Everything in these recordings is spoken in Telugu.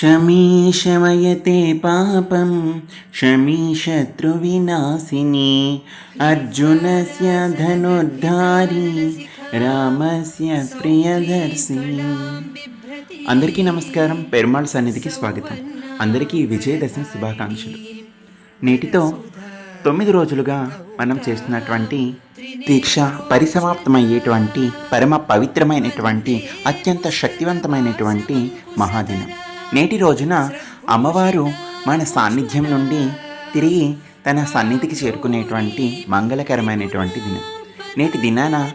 शमी शमयते पापं शमी शत्रुविनाशिनी अर्जुनस्य धनुर्धारी రామస్య ప్రియదర్శిని అందరికీ నమస్కారం పెరుమాళ్ సన్నిధికి స్వాగతం అందరికీ విజయదశమి శుభాకాంక్షలు నేటితో తొమ్మిది రోజులుగా మనం చేస్తున్నటువంటి దీక్ష పరిసమాప్తమయ్యేటువంటి పరమ పవిత్రమైనటువంటి అత్యంత శక్తివంతమైనటువంటి మహాదినం నేటి రోజున అమ్మవారు మన సాన్నిధ్యం నుండి తిరిగి తన సన్నిధికి చేరుకునేటువంటి మంగళకరమైనటువంటి దినం. నేటి దినాన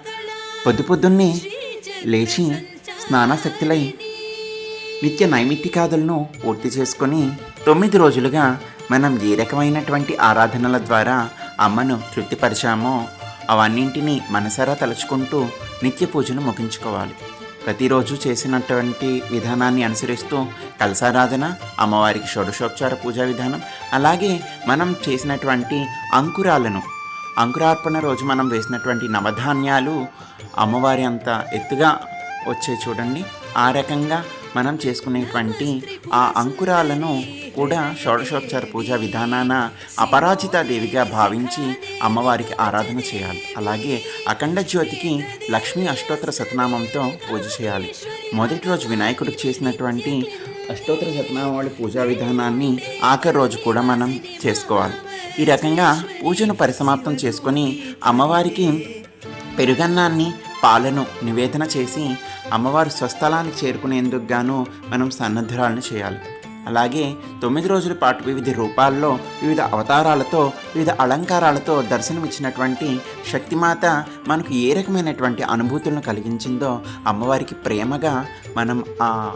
పొద్దు పొద్దున్నే లేచి స్నానాశక్తులై నిత్య నైమిత్తికాదులను పూర్తి చేసుకొని తొమ్మిది రోజులుగా మనం ఏ రకమైనటువంటి ఆరాధనల ద్వారా అమ్మను తృప్తిపరిచామో అవన్నింటినీ మనసారా తలుచుకుంటూ నిత్య పూజను ముగించుకోవాలి. ప్రతిరోజు చేసినటువంటి విధానాన్ని అనుసరిస్తూ కలసారాధన అమ్మవారికి షోడశోపచార పూజా విధానం అలాగే మనం చేసినటువంటి అంకురాలను అంకురార్పణ రోజు మనం వేసినటువంటి నవధాన్యాలు అమ్మవారి అంత ఎత్తుగా వచ్చే చూడండి. ఆ రకంగా మనం చేసుకునేటువంటి ఆ అంకురాలను కూడా షోడశోపచార పూజా విధానాన అపరాజిత దేవిగా భావించి అమ్మవారికి ఆరాధన చేయాలి. అలాగే అఖండ జ్యోతికి లక్ష్మీ అష్టోత్తర శతనామంతో పూజ చేయాలి. మొదటి రోజు వినాయకుడికి చేసినటువంటి అష్టోత్తర శతనామావళి పూజా విధానాన్ని ఆఖరి రోజు కూడా మనం చేసుకోవాలి. ఈ రకంగా పూజను పరిసమాప్తం చేసుకొని అమ్మవారికి పెరుగన్నాన్ని పాలను నివేదన చేసి అమ్మవారు స్వస్థలానికి చేరుకునేందుకు గాను మనం సన్నద్ధరాలను చేయాలి. అలాగే తొమ్మిది రోజుల పాటు వివిధ రూపాల్లో వివిధ అవతారాలతో వివిధ అలంకారాలతో దర్శనమిచ్చినటువంటి శక్తిమాత మనకు ఏ రకమైనటువంటి అనుభూతులను కలిగించిందో అమ్మవారికి ప్రేమగా మనం ఆ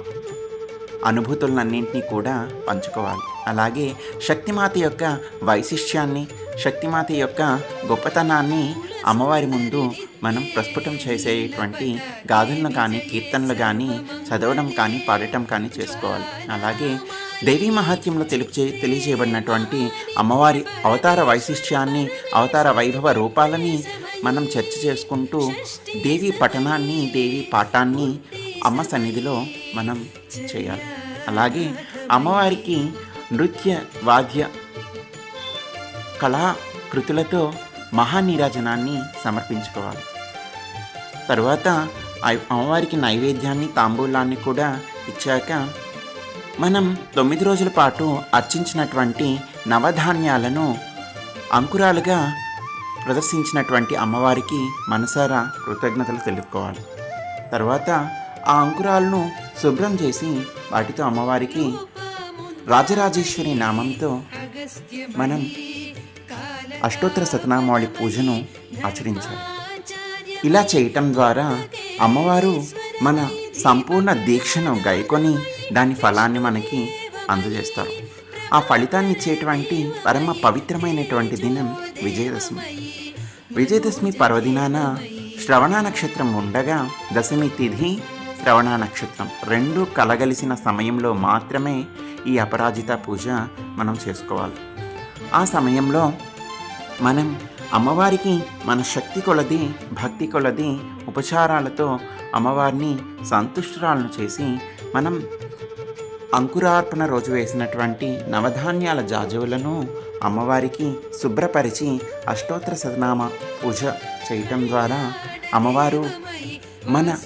అనుభూతులన్నింటినీ కూడా పంచుకోవాలి. అలాగే శక్తిమాత యొక్క వైశిష్ట్యాన్ని శక్తిమాత యొక్క గొప్పతనాన్ని అమ్మవారి ముందు మనం ప్రస్ఫుటం చేసేటువంటి గాథలను కానీ కీర్తనలు కానీ చదవడం కానీ పాడటం కానీ చేసుకోవాలి. అలాగే దేవీ మహాత్యంలో తెలుపు తెలియజేయబడినటువంటి అమ్మవారి అవతార వైశిష్ట్యాన్ని అవతార వైభవ రూపాలని మనం చర్చ చేసుకుంటూ దేవి పఠనాన్ని దేవి పాఠాన్ని అమ్మ సన్నిధిలో మనం చేయాలి. అలాగే అమ్మవారికి నృత్య వాద్య కళాకృతులతో మహానీరాజనాన్ని సమర్పించుకోవాలి. తరువాత అమ్మవారికి నైవేద్యాన్ని తాంబూలాన్ని కూడా ఇచ్చాక మనం తొమ్మిది రోజుల పాటు అర్చించినటువంటి నవధాన్యాలను అంకురాలుగా ప్రదర్శించినటువంటి అమ్మవారికి మనసారా కృతజ్ఞతలు తెలుపుకోవాలి. తర్వాత ఆ అంకురాలను శుభ్రం చేసి వాటితో అమ్మవారికి రాజరాజేశ్వరి నామంతో మనం అష్టోత్తర శతనామావళి పూజను ఆచరించాలి. ఇలా చేయటం ద్వారా అమ్మవారు మన సంపూర్ణ దీక్షను గైకొని దాని ఫలాన్ని మనకి అందజేస్తారు. ఆ ఫలితాన్ని ఇచ్చేటువంటి పరమ పవిత్రమైనటువంటి దినం విజయదశమి. విజయదశమి పర్వదినాన శ్రవణ నక్షత్రం ఉండగా దశమి తిథి శ్రవణ నక్షత్రం రెండు కలగలిసిన సమయంలో మాత్రమే ఈ అపరాజిత పూజ మనం చేసుకోవాలి. ఆ సమయంలో మనం అమ్మవారికి మన శక్తి కొలది భక్తి కొలది ఉపచారాలతో అమ్మవారిని సంతుష్టురాలను చేసి మనం అంకురార్పణ రోజు వేసినటువంటి నవధాన్యాల జాజువులను అమ్మవారికి శుభ్రపరిచి అష్టోత్తర శతనామ పూజ చేయటం ద్వారా అమ్మవారు మన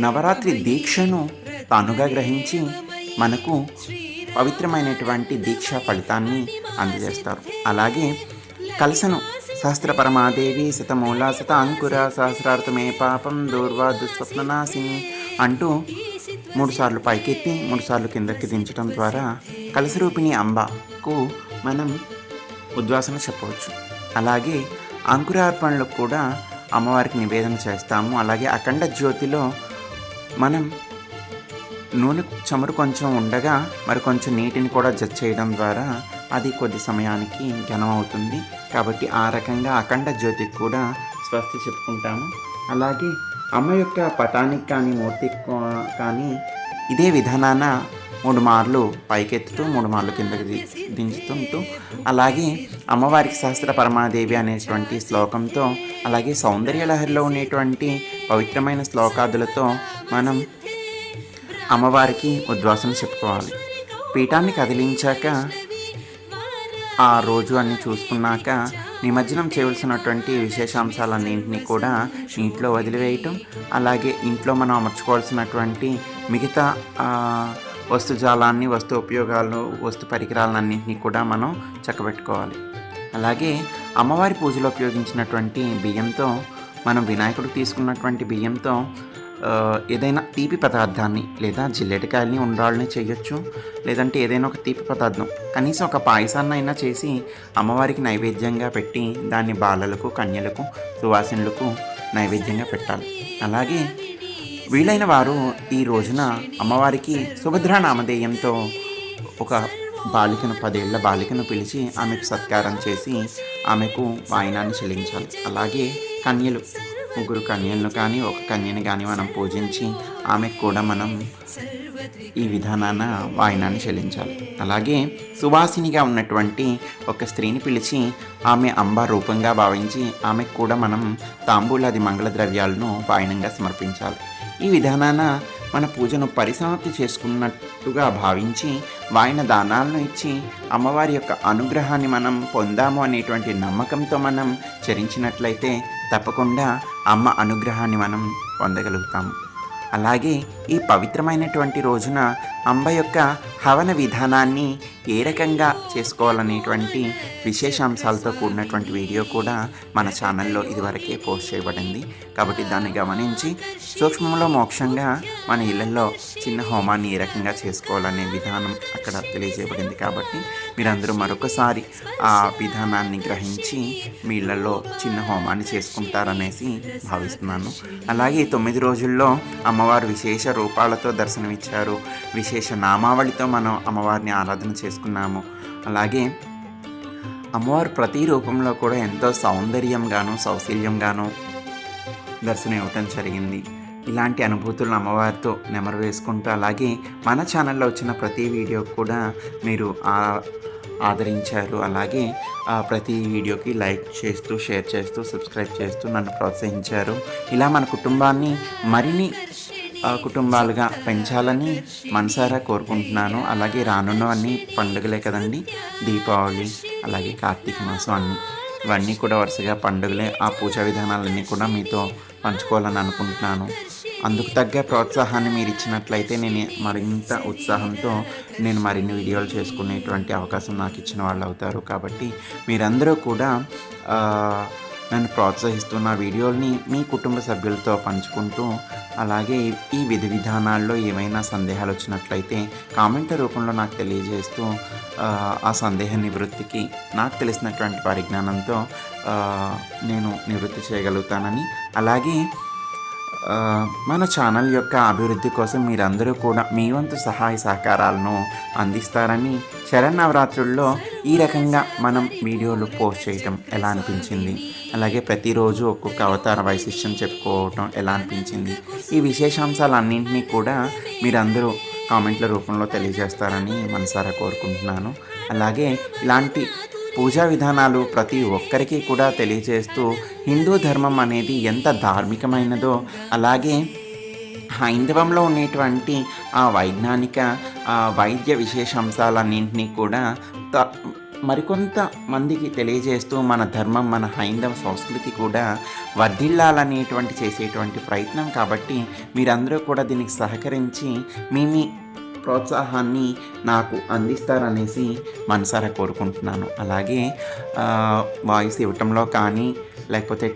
నవరాత్రి దీక్షను తానుగా గ్రహించి మనకు పవిత్రమైనటువంటి దీక్ష ఫలితాన్ని అందజేస్తారు. అలాగే కలసను సహస్రపరమాదేవి శతమూల శత అంకుర సహస్రార్థమే పాపం దూర్వా దుస్వప్ననాశిని అంటూ మూడుసార్లు పైకెత్తి మూడుసార్లు కిందకి దించడం ద్వారా కలసరూపిణి అంబకు మనం ఉద్వాసన చెప్పవచ్చు. అలాగే అంకురార్పణలు కూడా అమ్మవారికి నివేదన చేస్తాము. అలాగే అఖండ జ్యోతిలో మనం నూనె చమురు కొంచెం ఉండగా మరి కొంచెం నీటిని కూడా జడ్ చేయడం ద్వారా అది కొద్ది సమయానికి ఘనమవుతుంది. కాబట్టి ఆ రకంగా అఖండ జ్యోతికి కూడా స్వస్తి చెప్పుకుంటాము. అలాగే అమ్మ యొక్క పటానికి కానీ మూర్తికి కానీ ఇదే విధానాన మూడు మార్లు పైకెత్తుతూ మూడు మార్లు కిందకి దించుతుంటూ అలాగే అమ్మవారికి శాస్త్ర పరమాదేవి అనేటువంటి శ్లోకంతో అలాగే సౌందర్య లహరిలో ఉండేటువంటి పవిత్రమైన శ్లోకాదులతో మనం అమ్మవారికి ఉద్వాసన చెప్పుకోవాలి. పీఠాన్ని కదిలించాక ఆ రోజు అన్ని చూసుకున్నాక నిమజ్జనం చేయవలసినటువంటి విశేషాంశాలన్నింటినీ కూడా నీటిలో వదిలివేయటం అలాగే ఇంట్లో మనం అమర్చుకోవాల్సినటువంటి మిగతా వస్తుజాలాన్ని వస్తు ఉపయోగాలు వస్తు పరికరాలన్నింటినీ కూడా మనం చక్కబెట్టుకోవాలి. అలాగే అమ్మవారి పూజలో ఉపయోగించినటువంటి బియ్యంతో మనం వినాయకుడు తీసుకున్నటువంటి బియ్యంతో ఏదైనా తీపి పదార్థాన్ని లేదా జిల్లెటకాయల్ని ఉండాలని చేయొచ్చు లేదంటే ఏదైనా ఒక తీపి పదార్థం కనీసం ఒక పాయసాన్ని అయినా చేసి అమ్మవారికి నైవేద్యంగా పెట్టి దాన్ని బాలలకు కన్యలకు సువాసినులకు నైవేద్యంగా పెట్టాలి. అలాగే వీలైన వారు ఈ రోజున అమ్మవారికి సుభద్రా నామధేయంతో ఒక బాలికను పదేళ్ళ బాలికను పిలిచి ఆమెకు సత్కారం చేసి ఆమెకు వాయినాన్ని చెల్లించాలి. అలాగే కన్యలు ముగ్గురు కన్యలను కానీ ఒక కన్యని కానీ మనం పూజించి ఆమెకు కూడా మనం ఈ విధానాన వాయినాన్ని చెల్లించాలి. అలాగే సువాసినిగా ఉన్నటువంటి ఒక స్త్రీని పిలిచి ఆమె అంబ రూపంగా భావించి ఆమెకు కూడా మనం తాంబూలాది మంగళ ద్రవ్యాలను వాయినంగా సమర్పించాలి. ఈ విధానాన మన పూజను పరిసమాప్తి చేసుకున్నట్టుగా భావించి వాయన దానాలను ఇచ్చి అమ్మవారి యొక్క అనుగ్రహాన్ని మనం పొందాము అనేటువంటి నమ్మకంతో మనం చరించినట్లయితే తప్పకుండా అమ్మ అనుగ్రహాన్ని మనం పొందగలుగుతాము. అలాగే ఈ పవిత్రమైనటువంటి రోజున అంబ యొక్క హవన విధానాన్ని ఏ రకంగా చేసుకోవాలనేటువంటి విశేషాంశాలతో కూడినటువంటి వీడియో కూడా మన ఛానల్లో ఇదివరకే పోస్ట్ చేయబడింది. కాబట్టి దాన్ని గమనించి సూక్ష్మంలో మోక్షంగా మన ఇళ్ళలో చిన్న హోమాన్ని ఏ రకంగా చేసుకోవాలనే విధానం అక్కడ తెలియజేయబడింది. కాబట్టి మీరందరూ మరొకసారి ఆ విధానాన్ని గ్రహించి మీ ఇళ్ళలో చిన్న హోమాన్ని చేసుకుంటారనేసి భావిస్తున్నాను. అలాగే తొమ్మిది రోజుల్లో అమ్మ అమ్మవారు విశేష రూపాలతో దర్శనమిచ్చారు. విశేష నామావళితో మనం అమ్మవారిని ఆరాధన చేసుకున్నాము. అలాగే అమ్మవారు ప్రతి రూపంలో కూడా ఎంతో సౌందర్యంగాను సౌశల్యంగాను దర్శనం ఇవ్వటం జరిగింది. ఇలాంటి అనుభూతులను అమ్మవారితో నెమరు వేసుకుంటూ అలాగే మన ఛానల్లో వచ్చిన ప్రతి వీడియో కూడా మీరు ఆదరించారు. అలాగే ఆ ప్రతి వీడియోకి లైక్ చేస్తూ షేర్ చేస్తూ సబ్స్క్రైబ్ చేస్తూ నన్ను ప్రోత్సహించారు. ఇలా మన కుటుంబాన్ని మరిన్ని కుటుంబాలుగా పెంచాలని మనసారా కోరుకుంటున్నాను. అలాగే రానున్న అన్ని పండుగలే కదండి. దీపావళి అలాగే కార్తీక మాసం అన్ని. ఇవన్నీ కూడా వరుసగా పండుగలే. ఆ పూజా విధానాలన్నీ కూడా మీతో పంచుకోవాలని అనుకుంటున్నాను. అందుకు తగ్గ ప్రోత్సాహాన్ని మీరు ఇచ్చినట్లయితే నేను మరింత ఉత్సాహంతో నేను మరిన్ని వీడియోలు చేసుకునేటువంటి అవకాశం నాకు ఇచ్చిన వాళ్ళు అవుతారు. కాబట్టి మీరందరూ కూడా నన్ను ప్రోత్సహిస్తున్న వీడియోల్ని మీ కుటుంబ సభ్యులతో పంచుకుంటూ అలాగే ఈ విధి విధానాల్లో ఏమైనా సందేహాలు వచ్చినట్లయితే కామెంట్ రూపంలో నాకు తెలియజేస్తూ ఆ, సందేహ నివృత్తికి నాకు తెలిసినటువంటి పరిజ్ఞానంతో నేను నివృత్తి చేయగలుగుతానని. అలాగే మన ఛానల్ యొక్క అభివృద్ధి కోసం మీరందరూ కూడా మీ వంతు సహాయ సహకారాలను అందిస్తారని శరన్నవరాత్రుల్లో ఈ రకంగా మనం వీడియోలు పోస్ట్ చేయటం ఎలా అనిపించింది? అలాగే ప్రతిరోజు ఒక్కొక్క అవతార వైశిష్ట్యం చెప్పుకోవటం ఎలా అనిపించింది? ఈ విశేషాంశాలన్నింటినీ కూడా మీరందరూ కామెంట్ల రూపంలో తెలియజేస్తారని మనసారా కోరుకుంటున్నాను. అలాగే ఇలాంటి పూజా విధానాలు ప్రతి ఒక్కరికి కూడా తెలియజేస్తూ హిందూ ధర్మం అనేది ఎంత ధార్మికమైనదో అలాగే హైందవంలో ఉండేటువంటి ఆ వైజ్ఞానిక ఆ వైద్య విశేషాంశాలన్నింటినీ కూడా త మరికొంత మందికి తెలియజేస్తూ మన ధర్మం మన హైందవ సంస్కృతి కూడా వర్ధిల్లాలనేటువంటి చేసేటువంటి ప్రయత్నం. కాబట్టి మీరందరూ కూడా దీనికి సహకరించి మీ మీ ప్రోత్సాహాన్ని నాకు అందిస్తారనేసి మనసారా కోరుకుంటున్నాను. అలాగే వాయిస్ ఇవ్వటంలో కానీ లేకపోతే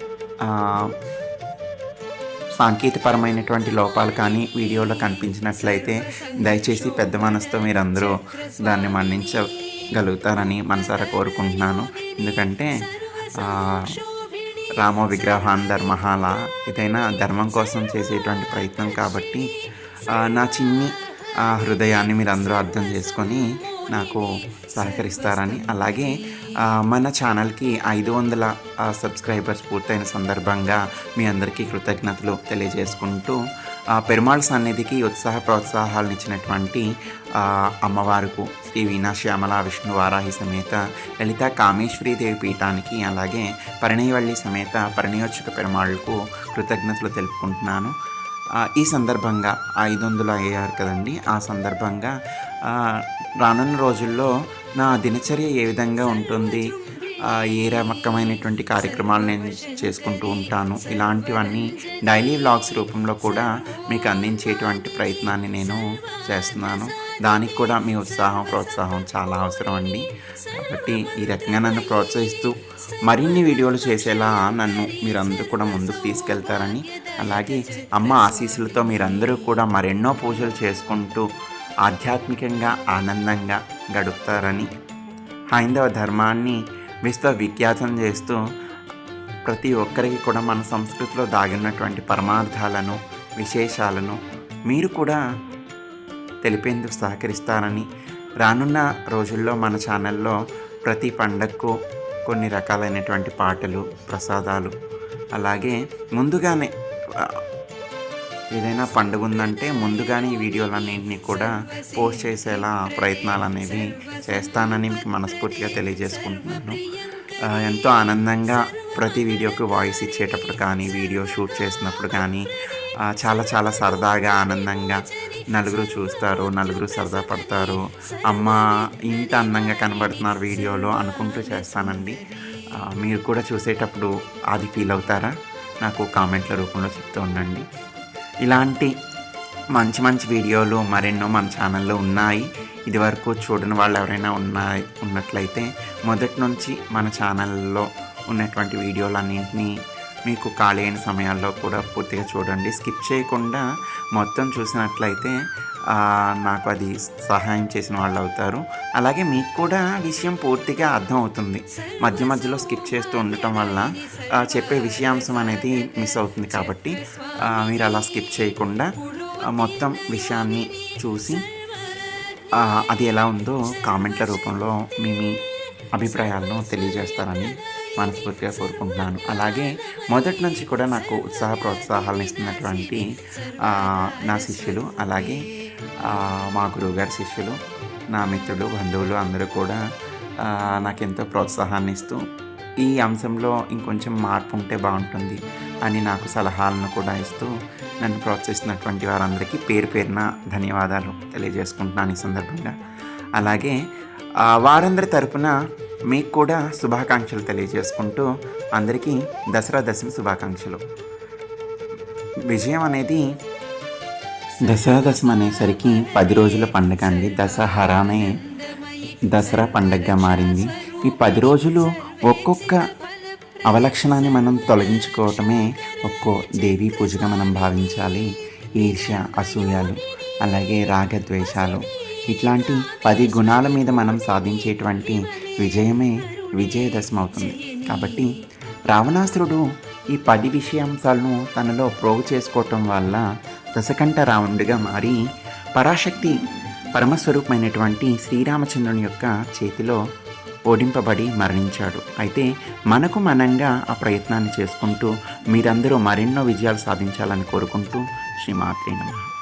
సాంకేతికపరమైనటువంటి లోపాలు కానీ వీడియోలో కనిపించినట్లయితే దయచేసి పెద్ద మనసుతో మీరందరూ దాన్ని మన్నించగలుగుతారని మనసారా కోరుకుంటున్నాను. ఎందుకంటే రామ రామో విగ్రహాన్ ధర్మహాల ఏదైనా ధర్మం కోసం చేసేటువంటి ప్రయత్నం కాబట్టి నా చిన్ని ఆ, హృదయాన్ని మీరు అందరూ అర్థం చేసుకొని నాకు సహకరిస్తారని. అలాగే మన ఛానల్కి ఐదు వందల సబ్స్క్రైబర్స్ పూర్తయిన సందర్భంగా మీ అందరికీ కృతజ్ఞతలు తెలియజేసుకుంటూ ఆ, పెరుమాళ్ సన్నిధికి ఉత్సాహ ప్రోత్సాహాలను ఇచ్చినటువంటి అమ్మవారుకు శ్రీ వీణాశ్యామల విష్ణు వారాహి సమేత లలిత కామేశ్వరీదేవి పీఠానికి అలాగే పరిణయవల్లి సమేత పరిణయోత్సుక పెరుమాళ్ళకు కృతజ్ఞతలు తెలుపుకుంటున్నాను. ఈ సందర్భంగా ఐదు వందలు అయ్యారు కదండి. ఆ సందర్భంగా రానున్న రోజుల్లో నా దినచర్య ఏ విధంగా ఉంటుంది? ఏ రకమైనటువంటి కార్యక్రమాలు నేను చేసుకుంటూ ఉంటాను? ఇలాంటివన్నీ డైలీ వ్లాగ్స్ రూపంలో కూడా మీకు అందించేటువంటి ప్రయత్నాన్ని నేను చేస్తున్నాను. దానికి కూడా మీ ఉత్సాహం ప్రోత్సాహం చాలా అవసరం అండి. కాబట్టి ఈ రకంగా నన్ను ప్రోత్సహిస్తూ మరిన్ని వీడియోలు చేసేలా నన్ను మీరందరూ కూడా ముందుకు తీసుకెళ్తారని అలాగే అమ్మ ఆశీస్సులతో మీరందరూ కూడా మరెన్నో పూజలు చేసుకుంటూ ఆధ్యాత్మికంగా ఆనందంగా గడుపుతారని హైందవ ధర్మాన్ని విశ్వ విఖ్యాతం చేస్తూ ప్రతి ఒక్కరికి కూడా మన సంస్కృతిలో దాగినటువంటి పరమార్థాలను విశేషాలను మీరు కూడా తెలిపేందుకు సహకరిస్తారని రానున్న రోజుల్లో మన ఛానల్లో ప్రతి పండగకు కొన్ని రకాలైనటువంటి పాటలు ప్రసాదాలు అలాగే ముందుగానే ఏదైనా పండుగ ఉందంటే ముందుగానే ఈ వీడియోలన్నింటినీ కూడా పోస్ట్ చేసేలా ప్రయత్నాలు అనేవి చేస్తానని మీకు మనస్ఫూర్తిగా తెలియజేసుకుంటున్నాను. ఎంతో ఆనందంగా ప్రతి వీడియోకి వాయిస్ ఇచ్చేటప్పుడు కానీ వీడియో షూట్ చేసినప్పుడు కానీ చాలా చాలా సరదాగా ఆనందంగా నలుగురు చూస్తారు నలుగురు సరదా పడతారు. అమ్మ ఇంత అందంగా కనబడుతున్నారు వీడియోలో అనుకుంటూ చేస్తానండి. మీరు కూడా చూసేటప్పుడు అది ఫీల్ అవుతారా? నాకు కామెంట్ల రూపంలో చెప్తూ ఉండండి. ఇలాంటి మంచి మంచి వీడియోలు మరెన్నో మన ఛానల్లో ఉన్నాయి. ఇదివరకు చూడని వాళ్ళు ఎవరైనా ఉన్నాయి ఉన్నట్లయితే మొదటి నుంచి మన ఛానల్లో ఉన్నటువంటి వీడియోలన్నింటినీ మీకు ఖాళీ అయిన సమయాల్లో కూడా పూర్తిగా చూడండి. స్కిప్ చేయకుండా మొత్తం చూసినట్లయితే నాకు అది సహాయం చేసిన వాళ్ళు అవుతారు. అలాగే మీకు కూడా విషయం పూర్తిగా అర్థం అవుతుంది మధ్య మధ్యలో స్కిప్ చేస్తూ ఉండటం వల్ల చెప్పే విషయాంశం అనేది మిస్ అవుతుంది కాబట్టి మీరు అలా స్కిప్ చేయకుండా మొత్తం విషయాన్ని చూసి అది ఎలా ఉందో కామెంట్ల రూపంలో మీ మీ అభిప్రాయాలను తెలియజేస్తారని మనస్ఫూర్తిగా కోరుకుంటున్నాను. అలాగే మొదటి నుంచి కూడా నాకు ఉత్సాహ ప్రోత్సాహాలను ఇస్తున్నటువంటి నా శిష్యులు అలాగే మా గురువుగారి శిష్యులు నా మిత్రులు బంధువులు అందరూ కూడా నాకు ఎంతో ప్రోత్సాహాన్ని ఇస్తూ ఈ అంశంలో ఇంకొంచెం మార్పు ఉంటే బాగుంటుంది అని నాకు సలహాలను కూడా ఇస్తూ నన్ను ప్రోత్సహిస్తున్నటువంటి వారందరికీ పేరు పేరున ధన్యవాదాలు తెలియజేసుకుంటున్నాను ఈ సందర్భంగా. అలాగే వారందరి తరపున మీకు కూడా శుభాకాంక్షలు తెలియజేసుకుంటూ అందరికీ దసరా దశమి శుభాకాంక్షలు. విజయం అనేది దసరా దశమి అనేసరికి పది రోజుల పండుగ అండి. దసహరానే దసరా పండగగా మారింది. ఈ పది రోజులు ఒక్కొక్క అవలక్షణాన్ని మనం తొలగించుకోవటమే ఒక్కో దేవీ పూజగా మనం భావించాలి. ఈర్ష్య అసూయాలు అలాగే రాగద్వేషాలు ఇట్లాంటి పది గుణాల మీద మనం సాధించేటువంటి విజయమే విజయదశమి అవుతుంది కాబట్టి రావణాసురుడు ఈ పది విషయాంశాలను తనలో ప్రోగు చేసుకోవటం వల్ల దశకంఠ రావణుడిగా మారి పరాశక్తి పరమస్వరూపమైనటువంటి శ్రీరామచంద్రుని యొక్క చేతిలో ఓడింపబడి మరణించాడు. అయితే మనకు మనంగా ఆ ప్రయత్నాన్ని చేసుకుంటూ మీరందరూ మరెన్నో విజయాలు సాధించాలని కోరుకుంటూ శ్రీమాత్రి నమః.